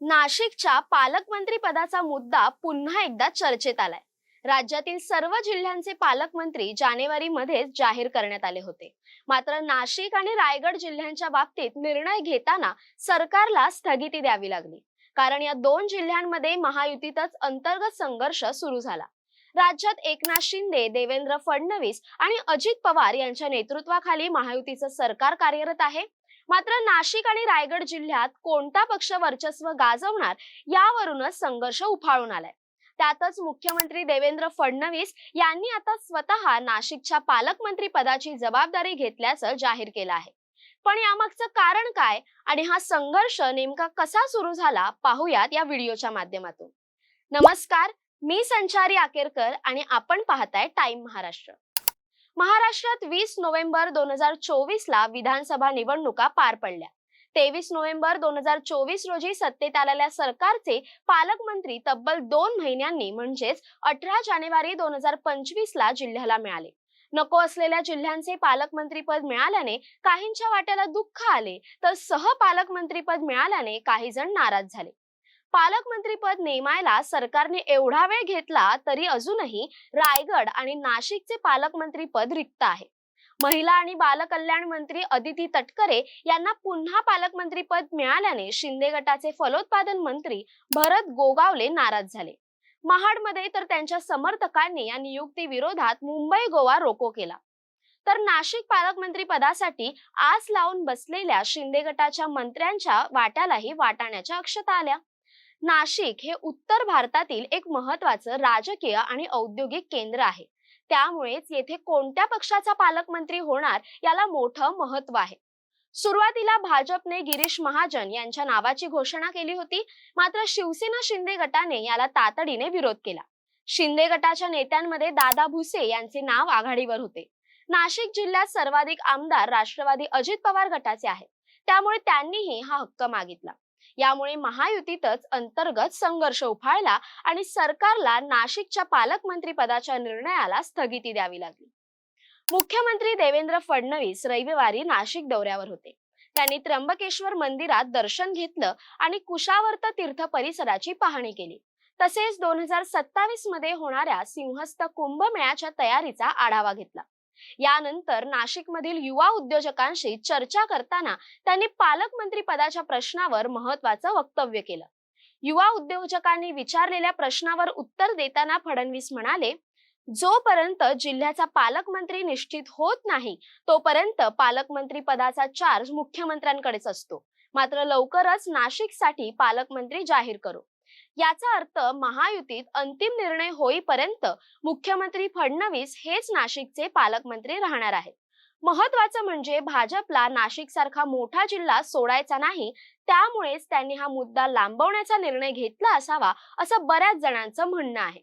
नाशिकच्या पालकमंत्री पदाचा मुद्दा पुन्हा एकदा चर्चेत आलाय. राज्यातील सर्व जिल्ह्यांचे पालकमंत्री जानेवारी मध्येच जाहीर करण्यात आले होते. मात्र नाशिक आणि रायगड जिल्ह्यांच्या बाबतीत निर्णय घेताना सरकारला स्थगिती द्यावी लागली. कारण या दोन जिल्ह्यांमध्ये महायुतीतच अंतर्गत संघर्ष सुरू झाला. राज्यात एकनाथ शिंदे देवेंद्र फडणवीस आणि अजित पवार यांच्या नेतृत्वाखाली महायुतीचं सरकार कार्यरत आहे. मात्र नाशिक आणि रायगड जिल्ह्यात कोणता पक्ष वर्चस्व गाजवणार यावरूनच संघर्ष उफाळून आलाय. त्यातच मुख्यमंत्री देवेंद्र फडणवीस यांनी आता स्वतः नाशिकच्या पालकमंत्री पदाची जबाबदारी घेतल्याचं जाहीर केलं आहे. पण यामागचं कारण काय आणि हा संघर्ष नेमका कसा सुरू झाला पाहूयात या व्हिडिओच्या माध्यमातून. नमस्कार मी संचारी आकेरकर आणि आपण पाहताय टाइम महाराष्ट्र. महाराष्ट्रात वीस नोव्हेंबर दोन हजार चोवीस ला विधानसभा निवडणुका पार पडल्या. तेवीस नोव्हेंबर दोन हजार चोवीस रोजी सत्तेत आलेल्या सरकारचे पालकमंत्री तब्बल दोन महिन्यांनी म्हणजेच अठरा जानेवारी दोन हजार पंचवीस ला जिल्ह्याला मिळाले. नको असलेल्या जिल्ह्यांचे पालकमंत्रीपद मिळाल्याने काहींच्या वाट्याला दुःख आले तर सहपालकमंत्रीपद मिळाल्याने काही जण नाराज झाले. पालकमंत्रीपद नेमायला सरकारने एवढा वेळ घेतला तरी अजूनही रायगड आणि नाशिकचे पालकमंत्रीपद रिक्त आहे. महिला आणि बालकल्याण मंत्री अदिती तटकरे यांना पुन्हा पालकमंत्रीपद मिळाल्याने शिंदे गटाचे फलोत्पादन मंत्री भरत गोगावले नाराज झाले. महाडमध्ये तर त्यांच्या समर्थकांनी या नियुक्ती विरोधात मुंबई गोवा रोको केला. तर नाशिक पालकमंत्री पदासाठी आस लावून बसलेल्या शिंदे गटाच्या मंत्र्यांच्या वाट्यालाही वाटाण्याच्या अक्षता आल्या. नाशिक हे उत्तर भारतातील एक महत्वाचं राजकीय आणि औद्योगिक केंद्र आहे. त्यामुळेच येथे कोणत्या पक्षाचा पालकमंत्री होणार याला मोठं महत्त्व आहे. सुरुवातीला भाजपने गिरीश महाजन यांच्या नावाची घोषणा केली होती मात्र शिवसेना शिंदे गटाने याला तातडीने विरोध केला. शिंदे गटाच्या नेत्यांमध्ये दादा भुसे यांचे नाव आघाडीवर होते. नाशिक जिल्ह्यात सर्वाधिक आमदार राष्ट्रवादी अजित पवार गटाचे आहेत. त्यामुळे त्यांनीही हा हक्क मागितला. यामुळे महायुतीतच अंतर्गत संघर्ष उफाळला आणि सरकारला नाशिकच्या पालकमंत्री पदाच्या निर्णयाला स्थगिती द्यावी लागली. मुख्यमंत्री देवेंद्र फडणवीस रविवारी नाशिक दौऱ्यावर होते. त्यांनी त्र्यंबकेश्वर मंदिरात दर्शन घेतलं आणि कुशावर्त तीर्थ परिसराची पाहणी केली. तसेच दोन हजार सत्तावीसमध्ये होणाऱ्या सिंहस्थ कुंभमेळ्याच्या तयारीचा आढावा घेतला. यानंतर नाशिकमधील युवा उद्योजकांशी चर्चा करताना त्यांनी पालकमंत्री पदाच्या प्रश्नावर महत्वाचं वक्तव्य केलं. युवा उद्योजकांनी विचारलेल्या प्रश्नावर उत्तर देताना फडणवीस म्हणाले जोपर्यंत जिल्ह्याचा पालकमंत्री निश्चित होत नाही तोपर्यंत पालकमंत्री पदाचा चार्ज मुख्यमंत्र्यांकडेच असतो. मात्र लवकरच नाशिकसाठी पालकमंत्री जाहीर करू. याचा अर्थ महायुतीत अंतिम निर्णय होईपर्यंत मुख्यमंत्री फडणवीस हेच नाशिकचे पालकमंत्री राहणार आहेत. महत्वाचं म्हणजे भाजपला नाशिक सारखा मोठा जिल्हा सोडायचा नाही त्यामुळेच त्यांनी हा मुद्दा लांबवण्याचा निर्णय घेतला असावा असं बऱ्याच जणांचं म्हणणं आहे.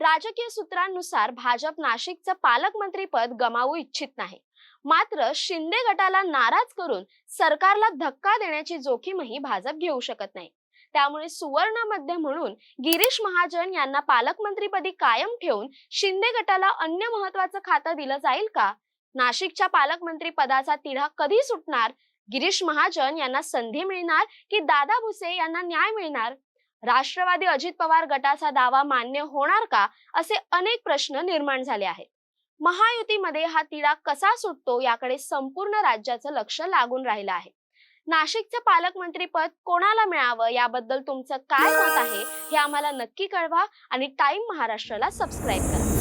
राजकीय सूत्रांनुसार भाजप नाशिकचं पालकमंत्रीपद गमावू इच्छित नाही. मात्र शिंदे गटाला नाराज करून सरकारला धक्का देण्याची जोखीमही भाजप घेऊ शकत नाही. त्यामुळे सुवर्णामध्ये म्हणून गिरीश महाजन यांना पालकमंत्रीपदी कायम ठेवून शिंदे गटाला अन्य महत्वाचं खातं दिलं जाईल का? नाशिकच्या पालकमंत्री पदाचा तिढा कधी सुटणार? गिरीश महाजन यांना संधी मिळणार की दादा भुसे यांना न्याय मिळणार? राष्ट्रवादी अजित पवार गटाचा दावा मान्य होणार का? असे अनेक प्रश्न निर्माण झाले आहेत. महायुतीमध्ये हा तिढा कसा सुटतो याकडे संपूर्ण राज्याचं लक्ष लागून राहिलं आहे. नाशिकचं पालकमंत्री पद कोणाला मिळावं? याबद्दल तुमचं काय मत आहे? हे आम्हाला नक्की कळवा आणि टाइम महाराष्ट्राला सबस्क्राईब करा.